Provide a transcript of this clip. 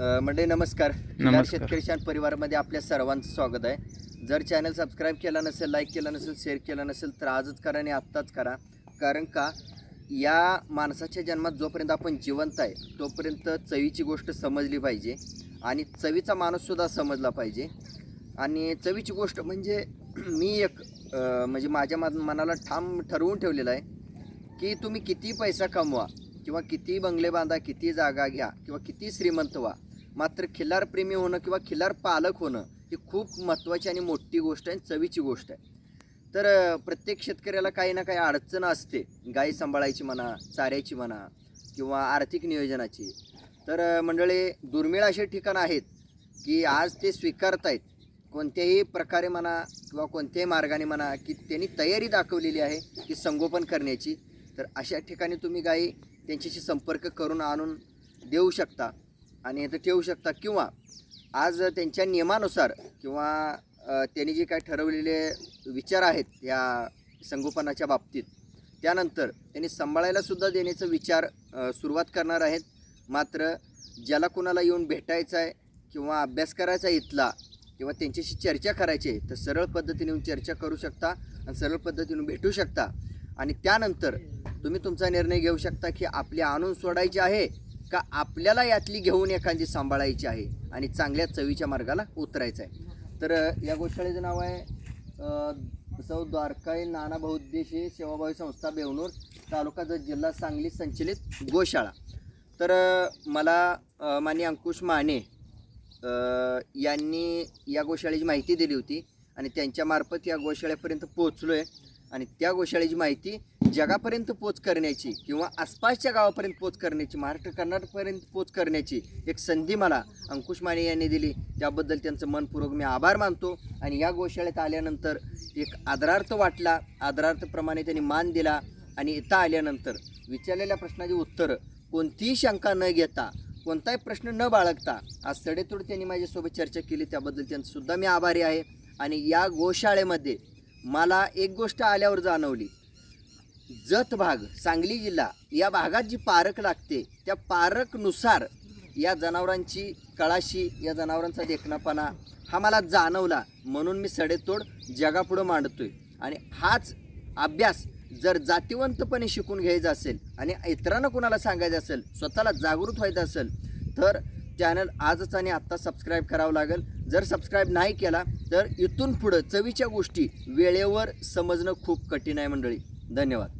मंडळी नमस्कार. शेतकरी शान परिवारामध्ये आपल्या सर्वांचं स्वागत आहे. जर चॅनल सबस्क्राईब केला नसेल लाईक केला नसेल शेअर केला नसेल तर आजच करा आणि आत्ताच करा. कारण का या माणसाच्या जन्मात जोपर्यंत आपण जिवंत आहे तोपर्यंत चवीची गोष्ट समजली पाहिजे आणि चवीचा माणूससुद्धा समजला पाहिजे. आणि चवीची गोष्ट म्हणजे मी एक अ, म्हणजे माझ्या मा- मनाला ठाम ठरवून ठेवलेलं आहे की तुम्ही किती पैसा कमवा किंवा किती बंगले बांधा किती जागा घ्या किंवा किती श्रीमंत व्हा मात्र खिल्लार प्रेमी होणं किंवा खिल्लार पालक होणं ही खूप महत्त्वाची आणि मोठी गोष्ट आहे चवीची गोष्ट आहे. तर प्रत्येक शेतकऱ्याला काही ना काही अडचण असते. गाई सांभाळायची म्हणा चाऱ्याची म्हणा किंवा आर्थिक नियोजनाची. तर मंडळी दुर्मिळ असे ठिकाणं आहेत की आज ते स्वीकारत आहेत कोणत्याही प्रकारे म्हणा किंवा कोणत्याही मार्गाने म्हणा की त्यांनी तयारी दाखवलेली आहे की संगोपन करण्याची. तर अशा ठिकाणी तुम्ही गाई त्यांच्याशी संपर्क करून आणून देऊ शकता. आणि इथं ठेवू शकता. किंवा आज त्यांच्या नियमानुसार किंवा त्यांनी जे काय ठरवलेले विचार आहेत या संगोपनाच्या बाबतीत त्यानंतर त्यांनी सांभाळायलासुद्धा देण्याचा विचार सुरुवात करणार आहेत. मात्र ज्याला कुणाला येऊन भेटायचं आहे किंवा अभ्यास करायचा आहे इथला किंवा त्यांच्याशी चर्चा करायची आहे तर सरळ पद्धतीने येऊन चर्चा करू शकता आणि सरळ पद्धतीने भेटू शकता. आणि त्यानंतर तुम्ही तुमचा निर्णय घेऊ शकता की आपली आणून सोडायची आहे का आपल्याला यातली घेऊन एखादी सांभाळायची आहे आणि चांगल्या चवीच्या मार्गाला उतरायचं आहे. तर या गोशाळेचं नाव आहे सौ द्वारकाई नाना बहुद्देशीय सेवाभावी संस्था बेवणूर तालुका जत जिल्हा सांगली संचलित गोशाळा. तर मला माने माननीय अंकुश माने यांनी या गोशाळेची माहिती दिली होती आणि त्यांच्यामार्फत या गोशाळेपर्यंत पोहोचलो आहे आणि त्या गोशाळेची माहिती जगापर्यंत पोच करण्याची किंवा आसपासच्या गावापर्यंत पोच करण्याची महाराष्ट्र कर्नाटकपर्यंत पोच करण्याची एक संधी मला अंकुश माने यांनी दिली. त्याबद्दल त्यांचं मनपूर्वक मी आभार मानतो. आणि या गोशाळेत आल्यानंतर एक आदरार्थ वाटला. आदरार्थप्रमाणे त्यांनी मान दिला आणि इथं आल्यानंतर विचारलेल्या प्रश्नाची उत्तरं कोणतीही शंका न घेता कोणताही प्रश्न न बाळगता आज सडेतोड त्यांनी माझ्यासोबत चर्चा केली. त्याबद्दल त्यांचंसुद्धा मी आभारी आहे. आणि या गोशाळेमध्ये मला एक गोष्ट आल्यावर जाणवली. जत भाग सांगली जिल्हा या भागात जी पारक लागते त्या पारकनुसार या जनावरांची कळाशी या जनावरांचा देखणापणा हा मला जाणवला. म्हणून मी सडेतोड जगापुढं मांडतोय. आणि हाच अभ्यास जर जातीवंतपणे शिकून घ्यायचा असेल आणि इतरांना कुणाला सांगायचं असेल स्वतःला जागृत व्हायचं असेल तर चॅनल आजच आणि आत्ता सबस्क्राईब करावं लागेल. जर सबस्क्राईब नाही केला तर इथून पुढं चवीच्या गोष्टी वेळेवर समजणं खूप कठीण आहे मंडळी. धन्यवाद.